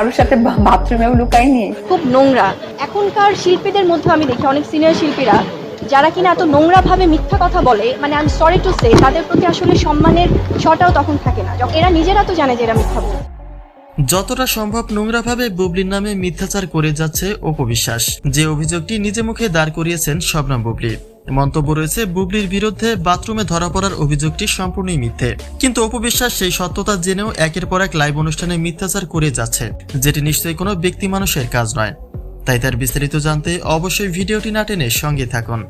কারোর সাথে বাথরুমেও লুকাইনি খুব নোংরা। এখনকার শিল্পীদের মধ্যে আমি দেখি অনেক সিনিয়র শিল্পীরা যারা কিনা এত নোংরাভাবে মিথ্যা কথা বলে মানে আমি সরি টু সে তাদের প্রতি আসলে সম্মানের শটাও তখন থাকে না। যখন এরা নিজেরা তো জানে যে এরা মিথ্যা বলে। যতটা সম্ভব নোংরাভাবে বুবলির নামে মিথ্যাচার করে যাচ্ছে অপবিশ্বাস। যে অভিযোগটি নিজে মুখে দাঁড় করিয়েছেন শবনম বুবলি। মন্তব্য রয়েছে, বুবলির বিরুদ্ধে বাথরুমে ধরা পড়ার অভিযোগটি সম্পূর্ণই মিথ্যে। কিন্তু অপবিশ্বাস সেই সত্যতা জেনেও একের পর এক লাইভ অনুষ্ঠানে মিথ্যাচার করে যাচ্ছে, যেটি নিশ্চয়ই কোনো ব্যক্তি মানুষের কাজ নয়। তাই তার বিস্তারিত জানতে অবশ্যই ভিডিওটি না টেনে সঙ্গে থাকুন।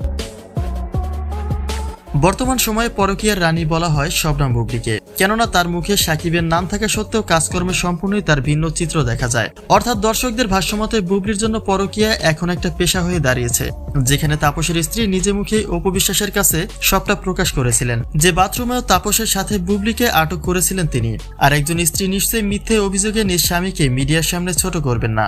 বর্তমান সময়ে পরকীয়ার রানী বলা হয় শবনম বুবলিকে। কেননা তার মুখে সাকিবের নাম থাকা সত্ত্বেও কাজকর্মে সম্পূর্ণই তার ভিন্ন চিত্র দেখা যায়। অর্থাৎ দর্শকদের ভাষ্যমতে বুবলির জন্য পরকীয়া এখন একটা পেশা হয়ে দাঁড়িয়েছে, যেখানে তাপসের স্ত্রী নিজে মুখে অপবিশ্বাসের কাছে সবটা প্রকাশ করেছিলেন। যে বাথরুমেও তাপসের সাথে বুবলিকে আটক করেছিলেন তিনি, আর একজন স্ত্রী নিশ্চয়ই মিথ্যে অভিযোগে নিজ স্বামীকে মিডিয়ার সামনে ছোট করবেন না।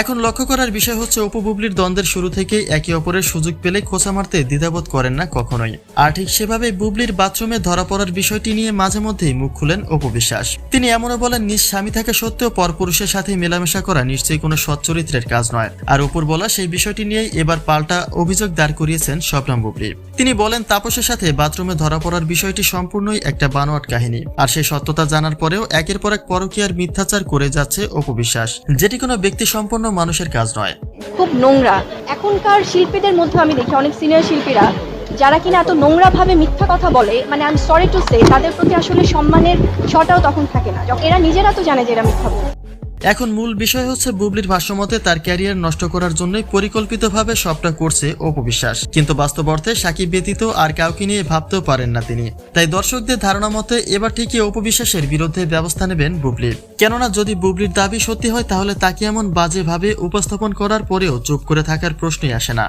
এখন লক্ষ্য করার বিষয় হচ্ছে, অপু বুবলির দ্বন্দ্বের শুরু থেকেই একে অপরের সুযোগ পেলে খোঁচা মারতে দ্বিধাবোধ করেন না কখনোই। আর ঠিক সেভাবে বুবলির বাথরুমে ধরা পড়ার বিষয়টি নিয়ে মাঝে মধ্যেই মুখ খুলেন অপু বিশ্বাস। তিনি এমনও বলেন, নিজ স্বামী থাকা সত্ত্বেও পরপুরুষের সাথে মেলামেশা করা নিশ্চয়ই কোনো সচ্চরিত্রের কাজ নয়। আর অপুর বলা, সেই বিষয়টি নিয়েই এবার পাল্টা অভিযোগ দাঁড় করিয়েছেন শবনম বুবলি। তিনি বলেন, তাপসের সাথে বাথরুমে ধরা পড়ার বিষয়টি সম্পূর্ণই একটা বানোয়াট কাহিনী। আর সেই সত্যতা জানার পরেও একের পর এক পরকীয়ার মিথ্যাচার করে যাচ্ছে অপু বিশ্বাস। যেটি কোনো ব্যক্তি সম্পন্ন মানুষের কাজ নয়। খুব নোংরা। এখনকার শিল্পীদের মধ্যে আমি দেখি অনেক সিনিয়র শিল্পীরা, যারা কিনা এত নোংরা ভাবে মিথ্যা কথা বলে মানে আমি সরি টু সে তাদের প্রতি আসলে সম্মানের শটাও তখন থাকে না। এরা নিজেরা তো জানে যে এরা মিথ্যা বলে। এখন মূল বিষয় হচ্ছে বুবলির ভাষ্যমতে তার ক্যারিয়ার নষ্ট করার জন্যই পরিকল্পিতভাবে সবটা করছে অপবিশ্বাস। কিন্তু বাস্তব অর্থে সাকিব ব্যতীত আর কাউকে নিয়ে ভাবতেও পারেন না তিনি। তাই দর্শকদের ধারণা মতে, এবার ঠিকই অপবিশ্বাসের বিরুদ্ধে ব্যবস্থা নেবেন বুবলি। কেননা যদি বুবলির দাবি সত্যি হয়, তাহলে তাকে এমন বাজেভাবে উপস্থাপন করার পরেও চুপ করে থাকার প্রশ্নই আসে না।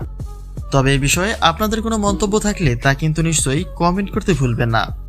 তবে এই বিষয়ে আপনাদের কোনো মন্তব্য থাকলে তা কিন্তু নিশ্চয়ই কমেন্ট করতে ভুলবেন না।